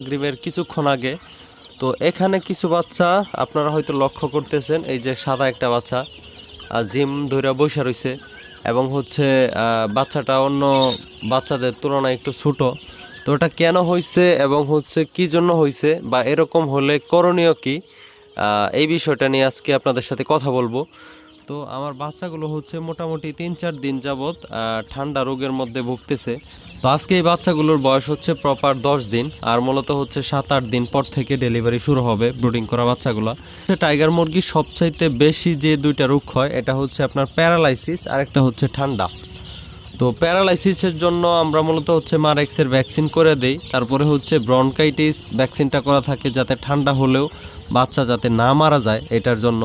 গ্রিমের কিছুক্ষণ আগে। তো এখানে কিছু বাচ্চা আপনারা হয়তো লক্ষ্য করতেছেন, এই যে সাদা একটা বাচ্চা জিম ধরে বসে রয়েছে এবং হচ্ছে বাচ্চাটা অন্য বাচ্চাদের তুলনায় একটু ছোট। তো ওটা কেন হয়েছে এবং হচ্ছে কি জন্য হয়েছে বা এরকম হলে করণীয় কি? এই বিষয়টা নিয়ে আজকে আপনাদের সাথে কথা বলব। তো আমার বাচ্চাগুলো হচ্ছে মোটামুটি তিন চার দিন যাবৎ ঠান্ডা রোগের মধ্যে ভুগতেছে। তো আজকে এই বাচ্চাগুলোর বয়স হচ্ছে প্রপার দশ দিন, আর মূলত হচ্ছে সাত আট দিন পর থেকে ডেলিভারি শুরু হবে ব্রুডিং করা বাচ্চাগুলো। টাইগার মুরগির সবচাইতে বেশি যে দুইটা রোগ হয়, এটা হচ্ছে আপনার প্যারালাইসিস আর একটা হচ্ছে ঠান্ডা। তো প্যারালাইসিসের জন্য আমরা মূলত হচ্ছে মারেক্সের ভ্যাকসিন করে দেই, তারপরে হচ্ছে ব্রনকাইটিস ভ্যাকসিনটা করা থাকে যাতে ঠান্ডা হলেও বাচ্চা যাতে না মারা যায়, এটার জন্য।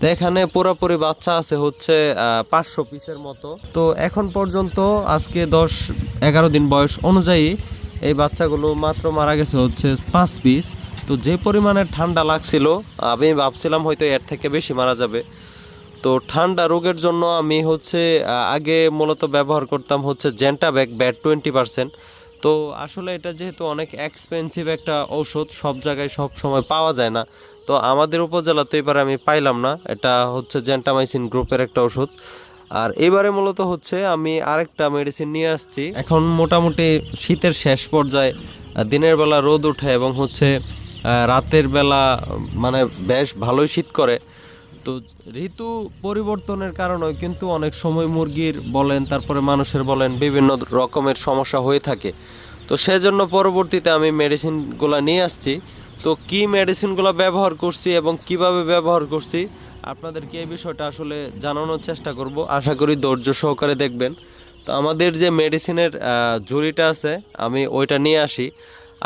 তো এখানে পুরোপুরি বাচ্চা আছে হচ্ছে পাঁচশো পিসের মতো। তো এখন পর্যন্ত আজকে দশ এগারো দিন বয়স অনুযায়ী এই বাচ্চাগুলো মাত্র মারা গেছে হচ্ছে পাঁচ পিস তো যে পরিমাণে ঠান্ডা লাগছিল, আমি ভাবছিলাম হয়তো এর থেকে বেশি মারা যাবে। তো ঠান্ডা রোগের জন্য আমি হচ্ছে আগে মূলত ব্যবহার করতাম হচ্ছে জেন্টা ব্যাগ ব্যাট টোয়েন্টি পার্সেন্ট তো আসলে এটা যেহেতু অনেক এক্সপেন্সিভ একটা ঔষধ, সব জায়গায় সব সময় পাওয়া যায় না। তো আমাদের উপজেলা তো এবার আমি পাইলাম না। এটা হচ্ছে জেন্টামাইসিন গ্রুপের একটা ওষুধ আর এবারে মূলত হচ্ছে আমি আরেকটা মেডিসিন নিয়ে আসছি। এখন মোটামুটি শীতের শেষ পর্যায়ে দিনের বেলা রোদ ওঠে এবং হচ্ছে রাতের বেলা মানে বেশ ভালোই শীত করে। তো ঋতু পরিবর্তনের কারণে কিন্তু অনেক সময় মুরগির বলেন, তারপরে মানুষের বলেন বিভিন্ন রকমের সমস্যা হয়ে থাকে। তো সেজন্য পরবর্তীতে আমি মেডিসিনগুলো নিয়ে আসছি। তো কি মেডিসিনগুলো ব্যবহার করছি এবং কীভাবে ব্যবহার করছি, আপনাদেরকে এই বিষয়টা আসলে জানানোর চেষ্টা করব। আশা করি ধৈর্য সহকারে দেখবেন। তো আমাদের যে মেডিসিনের ঝুড়িটা আছে, আমি ওইটা নিয়ে আসি।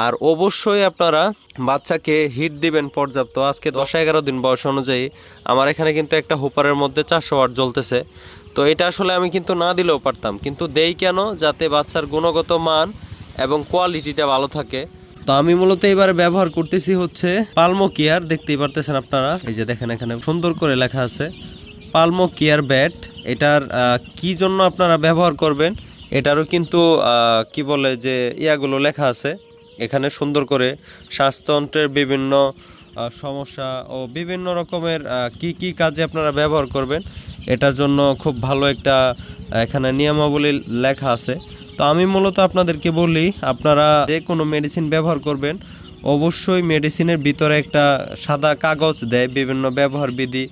আর অবশ্যই আপনারা বাচ্চাকে হিট দিবেন পর্যাপ্ত। আজকে দশ এগারো দিন বয়স অনুযায়ী আমার এখানে কিন্তু একটা হুপারের মধ্যে চারশো ওয়াট জ্বলতেছে। তো এটা আসলে আমি কিন্তু না দিলেও পারতাম। কিন্তু দেই কেন? যাতে বাচ্চার গুণগত মান এবং কোয়ালিটিটা ভালো থাকে। তো আমি মূলত এবারে ব্যবহার করতেছি হচ্ছে পালমো কেয়ার, দেখতেই পারতেছেন আপনারা। এই যে দেখেন এখানে সুন্দর করে লেখা আছে, পালমো কেয়ার ব্যাট। এটার কি জন্য আপনারা ব্যবহার করবেন? এটারও কিন্তু কি বলে যে ইয়াগুলো লেখা আছে। এখানে সুন্দর করে শ্বাসতন্ত্রের বিভিন্ন সমস্যা ও বিভিন্ন রকমের কি কি কাজে আপনারা ব্যবহার করবেন, এটার জন্য খুব ভালো একটা এখানে নিয়মাবলী লেখা আছে। তো আমি মূলত আপনাদেরকে বলি, আপনারা যে কোনো মেডিসিন ব্যবহার করবেন, অবশ্যই মেডিসিনের ভিতরে একটা সাদা কাগজ দেয় বিভিন্ন ব্যবহার বিধি